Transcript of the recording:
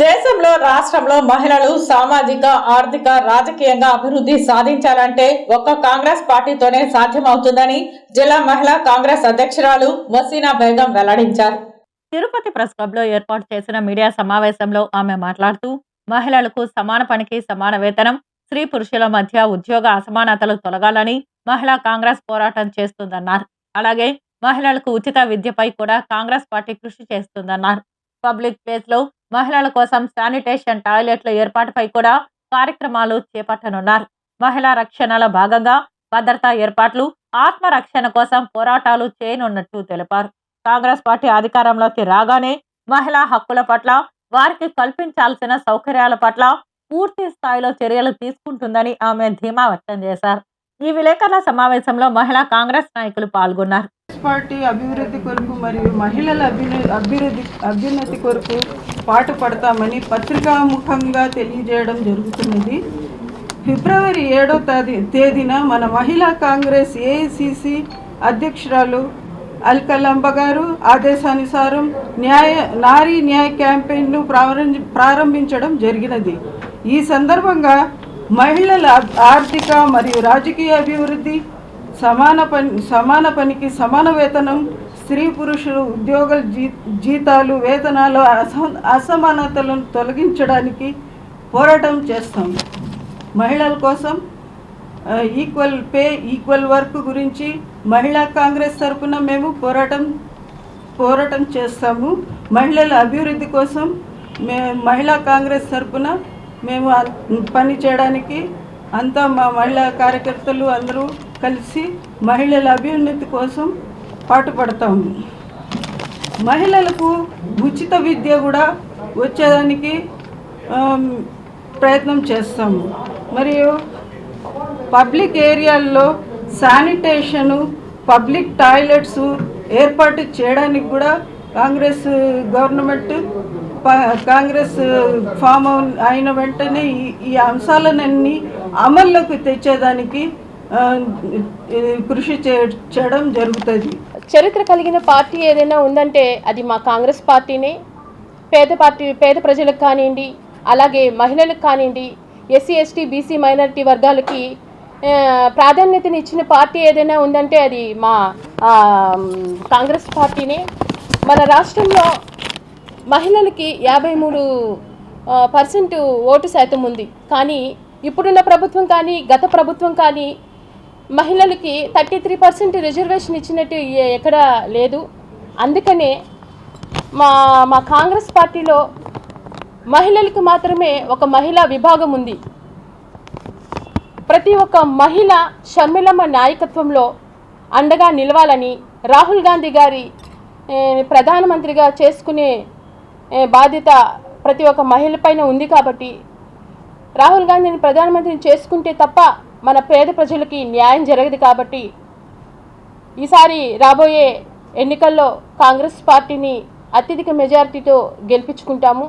దేశంలో రాష్ట్రంలో మహిళలు సామాజిక ఆర్థిక రాజకీయంగా అభివృద్ధి సాధించాలంటే ఒక్క కాంగ్రెస్ పార్టీతోనే సాధ్యమవుతుందని జిల్లా మహిళా కాంగ్రెస్ అధ్యక్షురాలు మసీనా బేగం వెల్లడించారు. తిరుపతి ప్రెస్ క్లబ్లో ఏర్పాటు చేసిన మీడియా సమావేశంలో ఆమె మాట్లాడుతూ మహిళలకు సమాన పనికి సమాన వేతనం స్త్రీ పురుషుల మధ్య ఉద్యోగ అసమానతలు తొలగాలని మహిళా కాంగ్రెస్ పోరాటం చేస్తుందన్నారు. అలాగే మహిళలకు ఉచిత విద్యపై కూడా కాంగ్రెస్ పార్టీ కృషి చేస్తుందన్నారు. పబ్లిక్ ప్లేస్లో మహిళల కోసం శానిటేషన్ టాయిలెట్ల ఏర్పాటుపై కూడా కార్యక్రమాలు చేపట్టనున్నారు. మహిళా రక్షణలో భాగంగా భద్రతా ఏర్పాట్లు ఆత్మరక్షణ కోసం పోరాటాలు చేయనున్నట్టు తెలిపారు. కాంగ్రెస్ పార్టీ అధికారంలోకి రాగానే మహిళా హక్కుల పట్ల వారికి కల్పించాల్సిన సౌకర్యాల పట్ల పూర్తి స్థాయిలో చర్యలు తీసుకుంటుందని ఆమె ధీమా వ్యక్తం చేశారు. ఈ విలేకరుల సమావేశంలో మహిళా కాంగ్రెస్ నాయకులు పాల్గొన్నారు. పార్టీ అభివృద్ధి కొరకు మరియు మహిళల అభివృ అభివృద్ధి అభ్యున్నతి కొరకు పాటుపడతామని పత్రికాముఖంగా తెలియజేయడం జరుగుతున్నది. ఫిబ్రవరి ఏడో తేదీ తేదీన మన మహిళా కాంగ్రెస్ ఏఐసిసి అధ్యక్షురాలు అల్కలంబ గారు ఆదేశానుసారం న్యాయ నారీ న్యాయ క్యాంపెయిన్ను ప్రారంభి ప్రారంభించడం జరిగినది. ఈ సందర్భంగా మహిళల ఆర్థిక మరియు రాజకీయ అభివృద్ధి సమాన పని సమాన పనికి సమాన వేతనం స్త్రీ పురుషులు ఉద్యోగుల జీ జీతాలు వేతనాలు అస అసమానతలను తొలగించడానికి పోరాటం చేస్తాం. మహిళల కోసం ఈక్వల్ పే ఈక్వల్ వర్క్ గురించి మహిళా కాంగ్రెస్ తరఫున మేము పోరాటం పోరాటం చేస్తాము. మహిళల అభివృద్ధి కోసం మే మహిళా కాంగ్రెస్ తరఫున మేము పని చేయడానికి అంతా మా మహిళా కార్యకర్తలు అందరూ కలిసి మహిళల అభ్యున్నతి కోసం పాటుపడతాము మహిళలకు ఉచిత విద్య కూడా వచ్చేదానికి ప్రయత్నం చేస్తాము. మరియు పబ్లిక్ ఏరియాల్లో శానిటేషను పబ్లిక్ టాయిలెట్స్ ఏర్పాటు చేయడానికి కూడా కాంగ్రెస్ గవర్నమెంట్ ప- కాంగ్రెస్ ఫామ్ అయిన వెంటనే ఈ ఈ అంశాలన్నీ అమల్లోకి తెచ్చేదానికి కృషి చేయడం జరుగుతుంది. చరిత్ర కలిగిన పార్టీ ఏదైనా ఉందంటే అది మా కాంగ్రెస్ పార్టీనే. పేద పార్టీ పేద ప్రజలకు కానివ్వండి అలాగే మహిళలకు కానివ్వండి ఎస్సీ ఎస్టీ బీసీ మైనారిటీ వర్గాలకి ఆ, ప్రాధాన్యతని ఇచ్చిన పార్టీ ఏదైనా ఉందంటే అది మా కాంగ్రెస్ పార్టీనే. మన రాష్ట్రంలో మహిళలకి యాభై మూడు పర్సెంట్ ఓటు శాతం ఉంది. కానీ ఇప్పుడున్న ప్రభుత్వం కానీ గత ప్రభుత్వం కానీ మహిళలకి థర్టీ త్రీ పర్సెంట్ రిజర్వేషన్ ఇచ్చినట్టు ఎక్కడ ఎక్కడా లేదు. అందుకనే మా మా కాంగ్రెస్ పార్టీలో మహిళలకు మాత్రమే ఒక మహిళా విభాగం ఉంది. ప్రతి ఒక్క మహిళ షర్మిలమ్మ నాయకత్వంలో అండగా నిలవాలని రాహుల్ గాంధీ గారి ప్రధానమంత్రిగా చేసుకునే బాధ్యత ప్రతి ఒక్క మహిళ పైన ఉంది కాబట్టి రాహుల్ గాంధీని ప్రధానమంత్రిని చేసుకుంటే తప్ప మన పేద ప్రజలకి న్యాయం జరగదు కాబట్టి ఈసారి రాబోయే ఎన్నికల్లో కాంగ్రెస్ పార్టీని అత్యధిక మెజారిటీతో గెలిపించుకుంటాము.